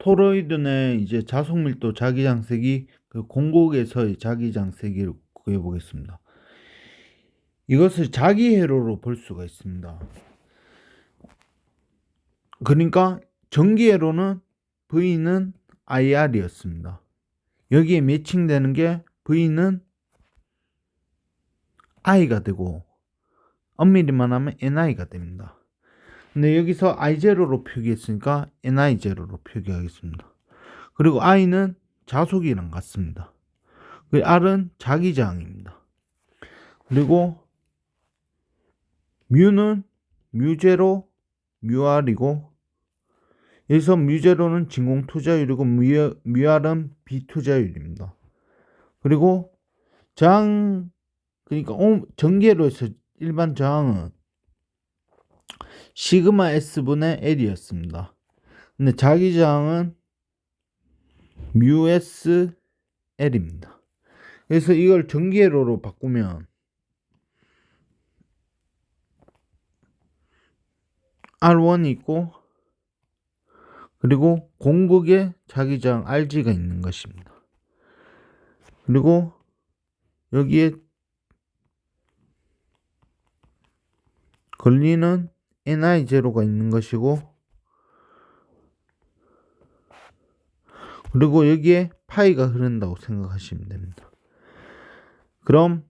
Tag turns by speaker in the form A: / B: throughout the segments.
A: 토로이드의 이제 자속밀도 자기장색이 그 공곡에서의 자기장색을 구해 보겠습니다. 이것을 자기회로로 볼 수가 있습니다. 그러니까 전기회로는 V는 IR이었습니다. 여기에 매칭되는 게 V는 I가 되고 엄밀히만 하면 NI가 됩니다. 근데 여기서 I0로 표기했으니까 NI0로 표기하겠습니다. 그리고 I는 자속이랑 같습니다. 그 R은 자기장입니다. 그리고 뮤는 뮤제로 뮤R이고 여기서 뮤제로는 진공 투자율이고 뮤, 뮤R은 비투자율입니다. 그리고 저항 그러니까 전개로 해서 일반 저항은 시그마 S분의 L이었습니다. 근데 자기 저항은 뮤 S L입니다. 그래서 이걸 전기회로로 바꾸면 R1이 있고 그리고 공극에 자기장 RG가 있는 것입니다. 그리고 여기에 걸리는 NI0가 있는 것이고 그리고 여기에 파이가 흐른다고 생각하시면 됩니다. 그럼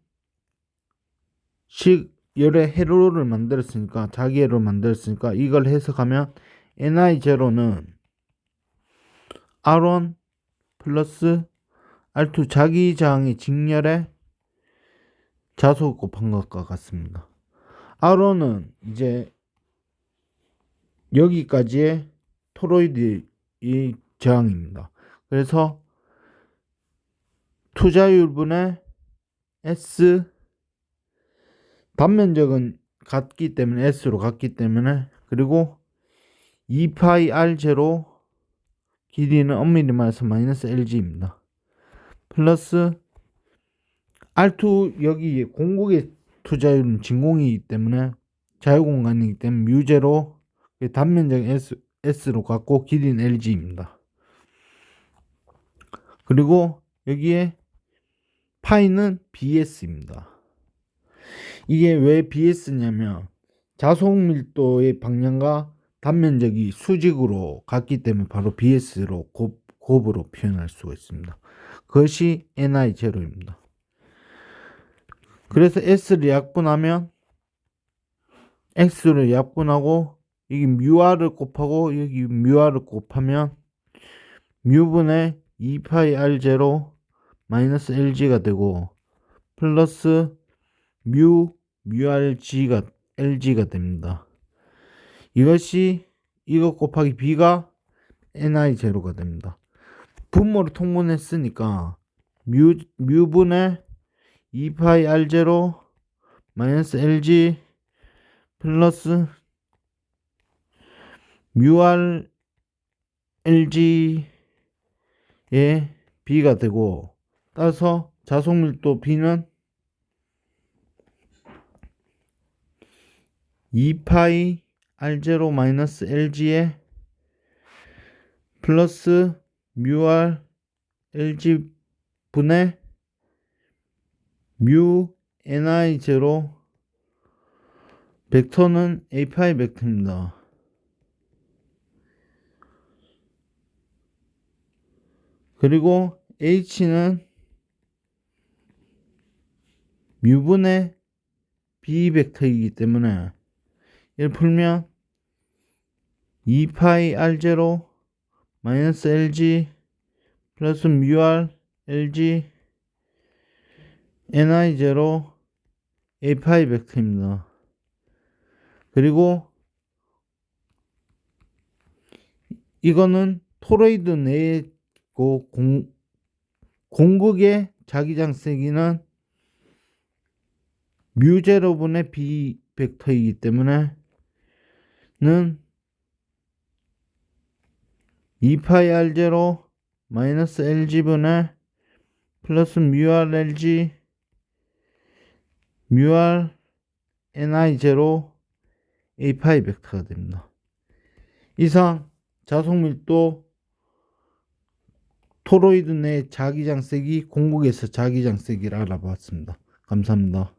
A: 식 열의 회로를 만들었으니까 자기 회로를 만들었으니까 이걸 해석하면 NI0는 R1 플러스 R2 자기 저항의 직렬에 자속 곱한 것과 같습니다. R1은 이제 여기까지의 토로이드의 저항입니다. 그래서 투자율분의 S 단면적은 같기 때문에 S로 같기 때문에 그리고 2파이 R0 길이는 엄밀히 말해서 마이너스 LG입니다. 플러스 R2 여기 공국의 투자율은 진공이기 때문에 자유공간이기 때문에 뮤제로 단면적 S, S로 갖고 길이는 LG입니다. 그리고 여기에 파이는 BS입니다. 이게 왜 BS냐면 자속 밀도의 방향과 단면적이 수직으로 같기 때문에 바로 BS로 곱, 곱으로 표현할 수가 있습니다. 그것이 NI0입니다. 그래서 S를 약분하면 X를 약분하고 여기 뮤R을 곱하고 여기 뮤R을 곱하면 뮤분의 2파이 R0 마이너스 LG가 되고 플러스 뮤 뮤RG가 LG가 됩니다. 이것이 이것 곱하기 B가 NI0가 됩니다. 분모를 통분했으니까 뮤, 뮤분의 2파이 R0 마이너스 LG 플러스 뮤R LG의 B가 되고 따라서 자속밀도 B는 2파이 R0 마이너스 LG에 플러스 뮤R LG 분의 뮤 NI0 벡터는 API 벡터입니다. 그리고 H는 뮤분의 B 벡터이기 때문에 이를 풀면 2파이 R0 마이너스 LG 플러스 뮤R LG NI0 API 벡터입니다. 그리고 이거는 토로이드 내에 공, 공극의 자기장 세기는 뮤제로분의 B 벡터이기 때문에 는 2파이 R0 마이너스 LG분의 플러스 뮤R LG 뮤R NI0 A파이 벡터가 됩니다. 이상 자속밀도 토로이드 내 자기장 세기, 공국에서 자기장 세기를 알아봤습니다. 감사합니다.